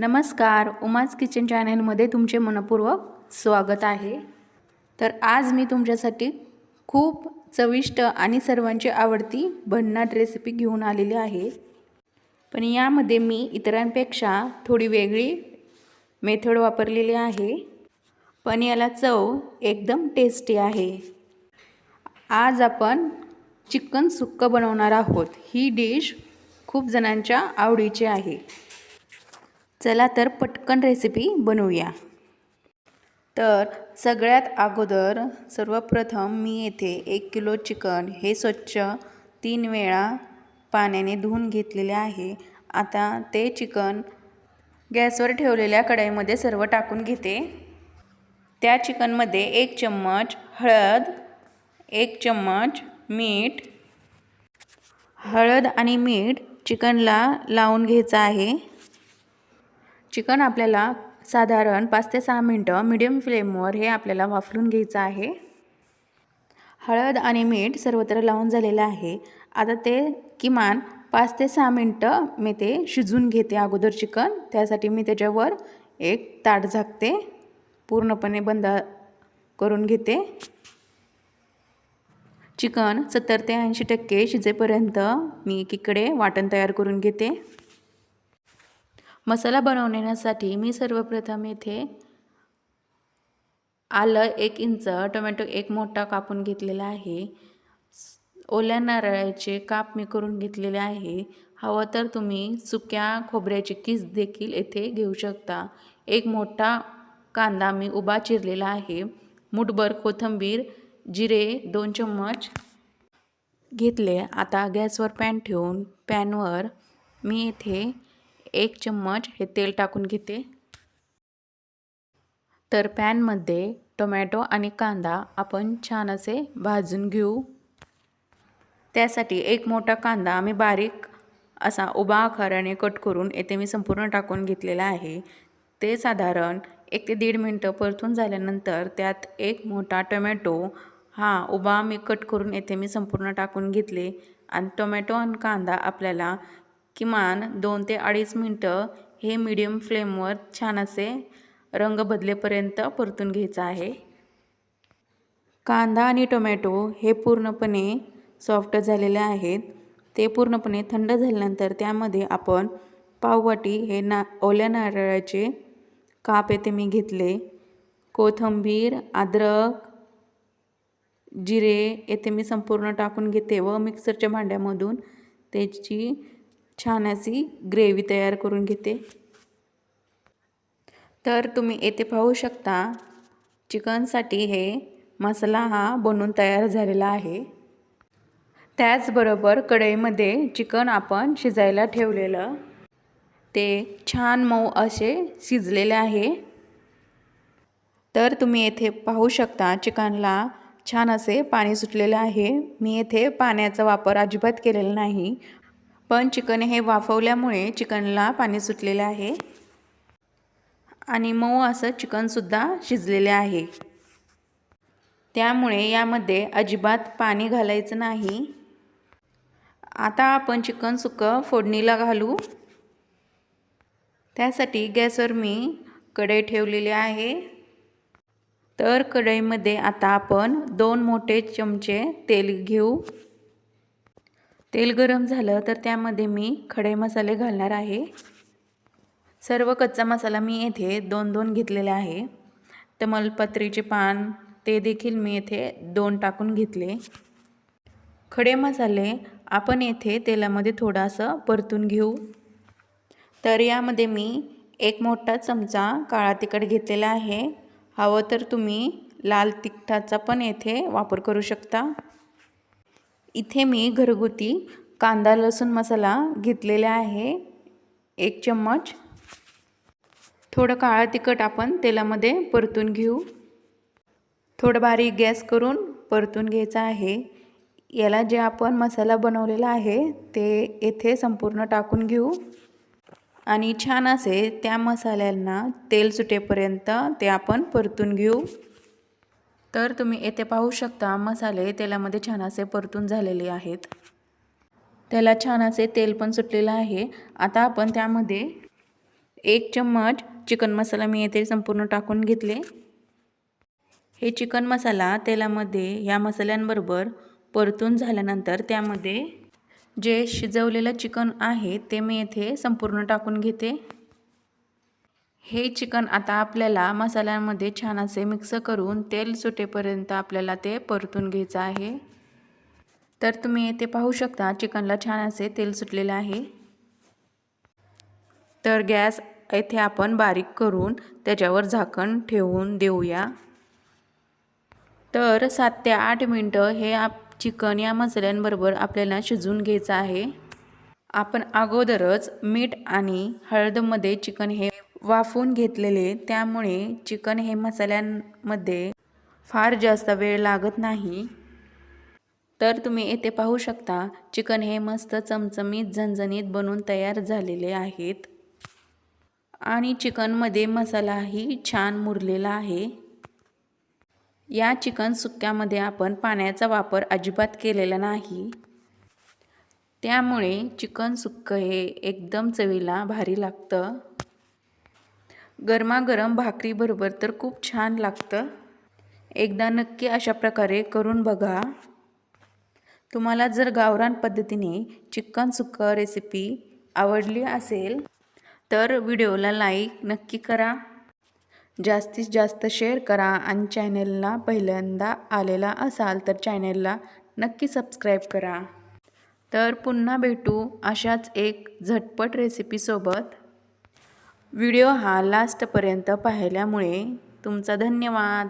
नमस्कार उमाज किचन चॅनलमध्ये तुमचे मनपूर्वक स्वागत आहे. तर आज मी तुमच्यासाठी खूप चविष्ट आणि सर्वांची आवडती भन्नाट रेसिपी घेऊन आलेली आहे. पण यामध्ये मी इतरांपेक्षा थोडी वेगळी मेथड वापरलेली आहे. पण याला चव एकदम टेस्टी आहे. आज आपण चिकन सुक्क बनवणार आहोत. ही डिश खूप जणांच्या आवडीची आहे. चला तर पटकन रेसिपी बनवूया. तर सगळ्यात अगोदर सर्वप्रथम मी येथे एक किलो चिकन हे स्वच्छ तीन वेळा पाण्याने धुवून घेतलेले आहे. आता ते चिकन गॅसवर ठेवलेल्या कढईमध्ये सर्व टाकून घेते. त्या चिकनमध्ये एक चम्मच हळद एक चम्मच मीठ हळद आणि मीठ चिकनला लावून घ्यायचं आहे. चिकन आपल्याला साधारण पाच ते सहा मिनटं मिडियम फ्लेमवर हे आपल्याला वाफरून घ्यायचं आहे. हळद आणि मीठ सर्वत्र लावून झालेलं आहे. आता ते किमान पाच ते सहा मिनटं मी ते शिजून घेते अगोदर चिकन. त्यासाठी मी त्याच्यावर एक ताट झाकते. पूर्णपणे बंद करून घेते. चिकन सत्तर ते ऐंशी टक्के शिजेपर्यंत मी एकीकडे वाटण तयार करून घेते. मसाला बनवण्यासाठी मी सर्वप्रथम येथे आलं एक इंच टोमॅटो एक मोठा कापून घेतलेला आहे. ओल्या नारळाचे काप मी करून घेतलेले आहे. हवं तर तुम्ही सुक्या खोबऱ्याची किस देखील येथे घेऊ शकता. एक मोठा कांदा मी उभा चिरलेला आहे. मुठभर कोथिंबीर जिरे दोन चम्मच घेतले. आता गॅसवर पॅन ठेवून पॅनवर मी येथे एक चम्मच हे तेल टाकून घेते. तर पॅनमध्ये टोमॅटो आणि कांदा आपण छान असे भाजून घेऊ. त्यासाठी एक मोठा कांदा आम्ही बारीक असा उभा आकाराने कट करून येथे मी संपूर्ण टाकून घेतलेला आहे. ते साधारण एक ते दीड मिनटं परतून झाल्यानंतर त्यात एक मोठा टोमॅटो हा उभा मी कट करून येथे मी संपूर्ण टाकून घेतले. आणि टोमॅटो आणि कांदा आपल्याला किमान दोन ते अडीच मिनटं हे मीडियम फ्लेमवर छान असे रंग बदलेपर्यंत परतून घ्यायचं आहे. कांदा आणि टोमॅटो हे पूर्णपणे सॉफ्ट झालेले आहेत. ते पूर्णपणे थंड झाल्यानंतर त्यामध्ये आपण पाववाटी हे ना ओल्या नारळाचे काप येथे मी घेतले. कोथिंबीर अद्रक जिरे येथे मी संपूर्ण टाकून घेते व मिक्सरच्या भांड्यामधून त्याची छान अशी ग्रेव्ही तयार करून घेते. तर तुम्ही येथे पाहू शकता चिकनसाठी हे मसाला हा बनून तयार झालेला आहे. त्याचबरोबर कढईमध्ये चिकन आपण शिजायला ठेवलेलं. ते छान मऊ असे शिजलेले आहे. तर तुम्ही येथे पाहू शकता चिकनला छान असे पाणी सुटलेलं आहे. मी येथे पाण्याचा वापर अजिबात केलेला नाही. पण चिकन हे वाफवल्यामुळे चिकनला पाणी सुटलेले आहे. आणि मऊ असं चिकनसुद्धा शिजलेले आहे. त्यामुळे यामध्ये अजिबात पाणी घालायचं नाही. आता आपण चिकन सुकं फोडणीला घालू. त्यासाठी गॅसवर मी कढई ठेवलेली आहे. तर कढईमध्ये आता आपण दोन मोठे चमचे तेल घेऊ. तेल गरम झालं तर त्यामध्ये मी खडे मसाले घालणार आहे. सर्व कच्चा मसाला मी येथे दोन दोन घेतलेले आहे. तमलपत्रीचे पान ते देखील मी येथे दोन टाकून घेतले. खडे मसाले आपण येथे तेलामध्ये थोडासा परतून घेऊ. तर यामध्ये मी एक मोठा चमचा काळा तिखट घेतलेला आहे. हवं तर तुम्ही लाल तिखटाचा पण येथे वापर करू शकता. इथे मी घरगुती कांदा लसूण मसाला घेतलेला आहे. एक चम्मच. थोडं काळा तिखट आपण तेलामध्ये परतून घेऊ. थोडं बारीक गॅस करून परतून घ्यायचं आहे. याला जे आपण मसाला बनवलेला आहे ते येथे संपूर्ण टाकून घेऊ. आणि छान असे त्या मसाल्यांना तेल सुटेपर्यंत ते आपण परतून घेऊ. तर तुम्ही येथे पाहू शकता मसाले तेलामध्ये छान असे परतून झालेले आहेत. त्याला छान असे तेल पण सुटलेलं आहे. आता आपण त्यामध्ये एक चम्मच चिकन मसाला मी येथे संपूर्ण टाकून घेतले. हे चिकन मसाला तेलामध्ये या मसाल्यांबरोबर परतून झाल्यानंतर त्यामध्ये जे शिजवलेलं चिकन आहे ते मी येथे संपूर्ण टाकून घेते. हे चिकन आता आपल्याला मसाल्यांमध्ये छान असे मिक्स करून तेल सुटेपर्यंत आपल्याला ते परतून घ्यायचं आहे. तर तुम्ही येथे पाहू शकता चिकनला छान असे तेल सुटलेलं आहे. तर गॅस येथे आपण बारीक करून त्याच्यावर झाकण ठेवून देऊया. तर सात ते आठ मिनटं हे आप चिकन या मसाल्यांबरोबर आपल्याला शिजवून घ्यायचं आहे. आपण अगोदरच मीठ आणि हळदमध्ये चिकन हे वाफवून घेतलेले त्यामुळे चिकन हे मसाल्यांमध्ये फार जास्त वेळ लागत नाही. तर तुम्ही येथे पाहू शकता चिकन हे मस्त चमचमीत झणझणीत बनून तयार झालेले आहेत. आणि चिकनमध्ये मसालाही छान मुरलेला आहे. या चिकन सुक्यामध्ये आपण पाण्याचा वापर अजिबात केलेला नाही. त्यामुळे चिकन सुक्क हे एकदम चवीला भारी लागतं. गरमागरम भाकरीबरोबर तर खूप छान लागतं. एकदा नक्की अशा प्रकारे करून बघा. तुम्हाला जर गावरान पद्धतीने चिकन सुक्का रेसिपी आवडली असेल तर व्हिडिओला लाईक नक्की करा. जास्तीत जास्त शेअर करा आणि चॅनेलला पहिल्यांदा आलेला असाल तर चॅनेलला नक्की सबस्क्राईब करा. तर पुन्हा भेटू अशाच एक झटपट रेसिपीसोबत व्हिडिओ हा लास्टपर्यंत पाहिल्यामुळे तुमचा धन्यवाद.